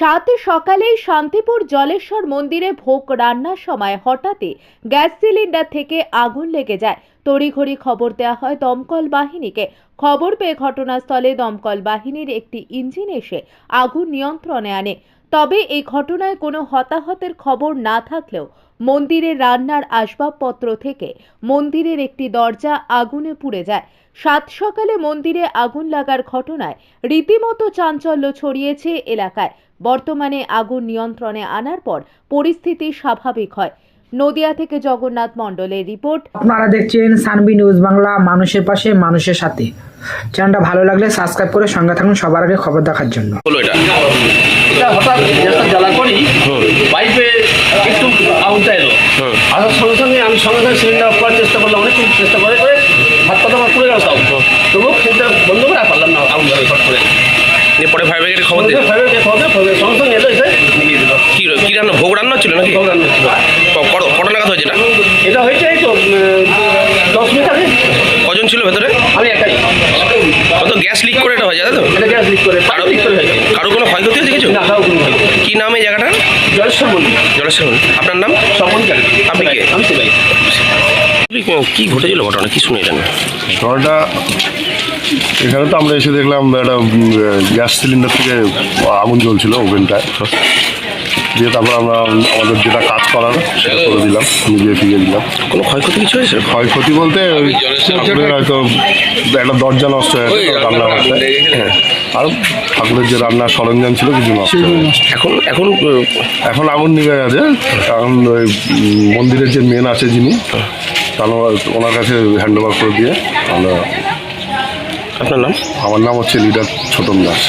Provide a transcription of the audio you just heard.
সাত সকালেই শান্তিপুর জলেশ্বর মন্দিরে ভোগ রান্নার সময় হঠাৎই গ্যাস সিলিন্ডার থেকে আগুন লেগে যায়। তড়িঘড়ি খবর দেওয়া হয় দমকল বাহিনীকে। খবর পেয়ে ঘটনাস্থলে দমকল বাহিনীর একটি ইঞ্জিন এসে আগুন নিয়ন্ত্রণে আনে। তবে এই ঘটনায় কোনো হতাহতের খবর না থাকলেও মন্দিরের রান্নার আসবাবপত্র থেকে মন্দিরের একটি দরজা আগুনে পুড়ে যায়। সাত সকালে মন্দিরে আগুন লাগার ঘটনায় রীতিমতো চাঞ্চল্য ছড়িয়েছে এলাকায়। বর্তমানে আগুন নিয়ন্ত্রণে আনার পর পরিস্থিতি স্বাভাবিক হয়। নদিয়া থেকে জগন্নাথ মণ্ডলের রিপোর্ট। আপনারা দেখছেন সানবি নিউজ বাংলা মানুষের পাশে মানুষের সাথে। চ্যানেলটা ভালো লাগলে সাবস্ক্রাইব করে সঙ্গে থাকুন সবার আগে খবর দেখার জন্য। হলো এটা। এটা হঠাৎ আসার সঙ্গে সঙ্গে আমি সঙ্গে সঙ্গে সিলিন্ডার অফ করার চেষ্টা করলাম অনেক চেষ্টা করে করে হাত পাতা আমার পুড়ে গেল তাও। তবুও সেটা বন্ধ করে আর পারলাম না আগুন ধরে ফট করে। দিয়ে পরে ফায়ার ব্রিগেডে খবর সঙ্গে দিল সঙ্গে যে খবর দেয়, সঙ্গে সঙ্গে এলো এসে নিয়ে দিল। কি কি রান্না ভোগ রান্না ছিল নাকি? আনলো। ক- কত- কটা নাগাদ হয়েছে এটা? এটা হয়েছে এই তো দশ মিনিট আগে। কজন ছিল ভেতরে? আমি একাই। কত গ্যাস লিক করে এটা হয়েছে তাই তো? এটা গ্যাস লিক করে পাইপ লিক করে হয়েছে কারও কোনো ক্ষয়ক্ষতি হয়েছে কিছু না কাউ কোনো হয়নি। কি নামে জায়গাটা জায়গাটার? জলেশ্বর মন্দির জলেশ্বর আপনার নাম? সম্বন্ধ আপনি কে? আমি কি? ঘটেছিল ঘটনা? কি শুনে এটা ঘটনাটা এখানে তো আমরা এসে দেখলাম একটা গ্যাস সিলিন্ডার থেকে আগুন জ্বলছিল ওভেনটায়। দিয়ে তারপর আমরা আমাদের যেটা কাজ করার সেটা করে দিলাম নিজে ফিরিয়ে দিলাম। কোনো ক্ষয়ক্ষতি কিছু হয়েছে? ক্ষয়ক্ষতি বলতে ঠাকুরের হয়তো একটা দরজা নষ্ট হয়ে রান্না হ্যাঁ। আর ঠাকুরের যে রান্নার সরঞ্জাম ছিল কিছু নষ্ট এখন এখন এখন আগুন নিভে গেছে কারণ ওই মন্দিরের যে মেন আছে যিনি তাহলে ওনার কাছে হ্যান্ড ওভার করে দিয়ে আমরা আপনার নাম? আমার নাম হচ্ছে লিডার ছোটন দাস।